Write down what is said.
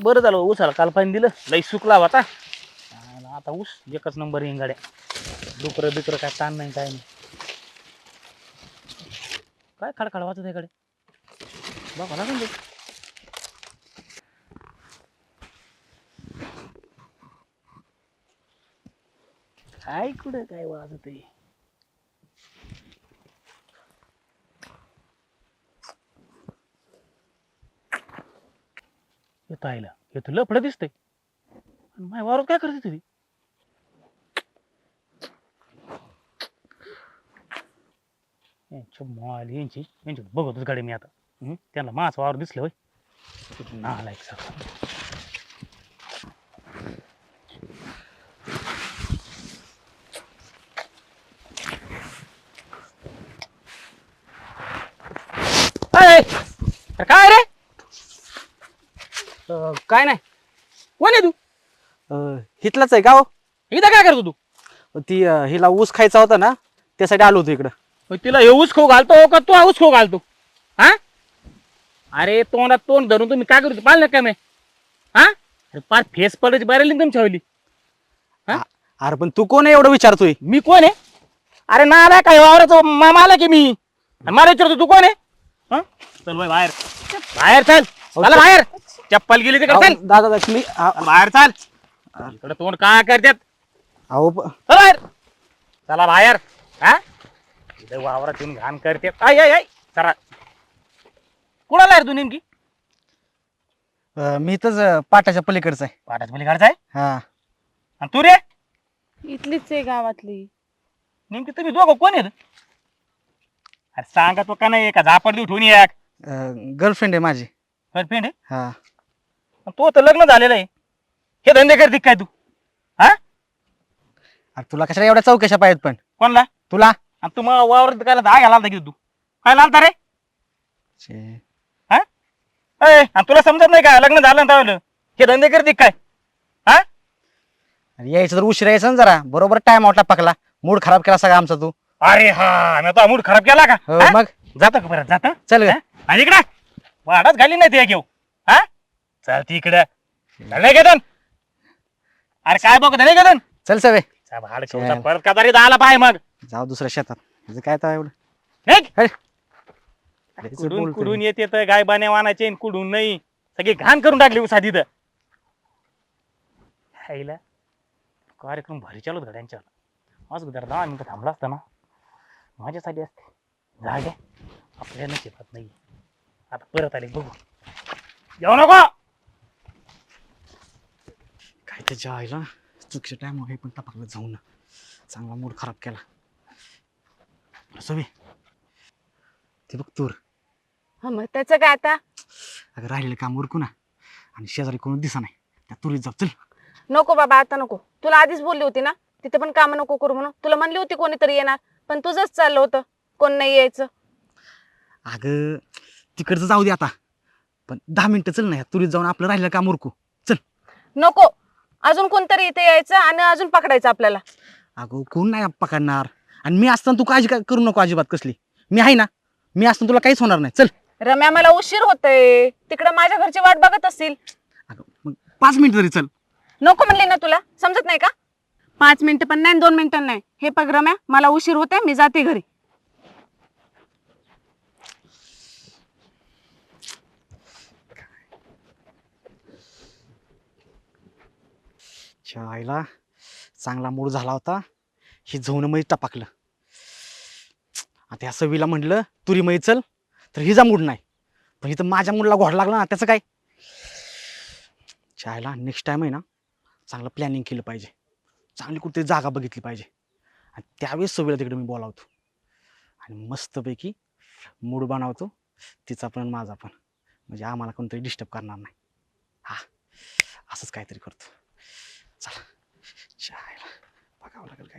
बरं झालं उसाला काल पाणी दिलं. लई सुकला होता. आणि आता ऊस एकच नंबर येईन गाड्या. डुकरं बिकरं काय ताण नाही काय नाही. काय खडखड वाचत आहे गाडी बघा लागून दे. काय कुठं काय वाजत आहे येतो आईला हे तर लफडं दिसतंय. आणि माझ्या वावरात काय करते तुम्ही यांच्या माल यांची यांची बघतच गाडी मी आता. हं? त्यांना मास वावर दिसलं होय. नालायक सगळं अय! अरे काय रे अं, काय नाही. कोण आहे तू? अं, हितलाच आहे का हो? इथं काय करतो तू? ती अं, हिला ऊस खायचा होता ना त्यासाठी आलो होतो इकडं. मग तिला हे ऊस खाऊ घालतो का तू? हा ऊस खाऊ घालतो. हा? अरे तोंडात तोंड धरून तुम्ही काय करतो? पाहिलं काय मी? हा? अरे पार फेस पडायची बरेल तुमच्या हवली. हा? अरे पण तू कोण आहे एवढं विचारतोय? मी कोण आहे? अरे ना आला काय वावराचा? मामा आला की मी. आणि मला विचारतो तू कोण आहे? हा? चल बाय बाहेर. बाहेर चल. चला बाहेर. चप्पल गेली तिकडे अहो, दादा दादा, मी आ- चल बाहेर चाल. इकडे तोंड काय करतात? अहो प- चला बाहेर. चला बाहेर. हा? इथे वावरात येऊन घाण करते आय आय आय चला. कुणाला आहे रे तू नेमकी? अं, मी इथंच पाटाच्या पलीकडचं आहे. पाठाच पली काढताय हा. आणि तू रे? इथलीच आहे गावातली. नेमकी तुम्ही दोघं कोण आहेत? अरे सांगा तो का नाही? का झापड देऊ ठेवून एक गर्लफ्रेंड आहे माझी. गर्लफ्रेंड आहे? हा. तो तर लग्न झालेलं आहे. हे धंदे करते काय तू? हा? अरे तुला कशाला एवढ्या चौकशा पाहिजेत पण? कोणला? तुला? आणि तू मग वावरात काय दहा घालाल की तू? काय लालता रे? छे. हा? अय, आणि तुला समजत नाही का? लग्न झालं ना त्यावेळेला हे धंदे करते काय? हा? अरे यायचं तर उशिरा यायचं ना जरा. बरोबर टाइम आउटला पकला मूड खराब केला सगळा आमचा तू. अरे हा मी आता मूड खराब केला का? हो हा? मग? जातं का परत? जातं? चल ग. हा? आणि इकडं. वाडाच घाली नाही ते घेऊ हा? चल ती इकडं चल नाही गेदन अरे काय बघ नाही गेदन चल सवे. परत का तरी आला पाय मग. जाऊ दुसऱ्या शेतात. त्याचं काय तर एवढं? निघ. अरे. कुडून बोलतोय. कुडून येते तर गाय बाने वानाचे आणि कुडून नाही? सगळी घाण करून टाकली उसा तिथं हायला. कार्यक्रम भारी चालू घड्यांच्या आज जरा दहा मिनिटं थांबला असता ना. माझ्यासाठी असते. झाडे आपल्या नशिबात नाही. आता परत आले बघू. येऊ नको. त्याच्या आईला. चुकीच्या टाइम हे पण टपकलं जाऊ ना चांगला मूड खराब केला. सवे ते बघ तूर. हा मग त्याचं काय आता? अगं राहिलेलं काम उरकू ना. आणि शेजारी कोणी दिसा नाही. त्या तुरीत जाऊ चल. नको बाबा आता नको. तुला आधीच बोलली होती ना तिथे पण काम नको करू म्हणून. तुला म्हणली होती कोणीतरी येणार पण तुझंच चाललं होतं. कोण नाही यायचं. अगं तिकडचं जाऊ दे आता. पण दहा मिनिटं चल ना ह्या तुरीत जाऊन आपलं राहिलेलं काम उरकू. चल. नको. अजून कोणतरी इथे यायचं आणि अजून पकडायचं आपल्याला. अगं कोण नाही पकडणार? आणि मी असताना तू काळजी काय करू नको अजिबात कसली. मी आहे ना? मी असताना तुला काहीच होणार नाही. चल. रम्या मला उशीर होतय. तिकडे माझ्या घरची वाट बघत असतील अगं मग पाच मिनिटं तरी चल. नको म्हणले ना तुला. समजत नाही का? पाच मिनिटं पण नाही दोन मिनिटं नाही. हे बघ रम्या मला उशीर होते मी जाते घरी. आईला चांगला मूड झाला होता. हे झोन टपाकलं. आता ह्या सवीला म्हटलं तुरीमध्ये चल तर हिचा मूड नाही. पण इथं माझ्या मूडला घोड लागला ना त्याचं काय? चायला नेक्स्ट टाईम आहे ना चांगलं प्लॅनिंग केलं पाहिजे. चांगली कुठेतरी जागा बघितली पाहिजे. आणि त्यावेळेस सवीला तिकडे मी बोलावतो. आणि मस्तपैकी मूड बनवतो. तिचा पण माझा पण. म्हणजे आम्हाला कोणतरी डिस्टर्ब करणार नाही. हा असंच काहीतरी करतो. चला. चायला बघावं लागेल काय.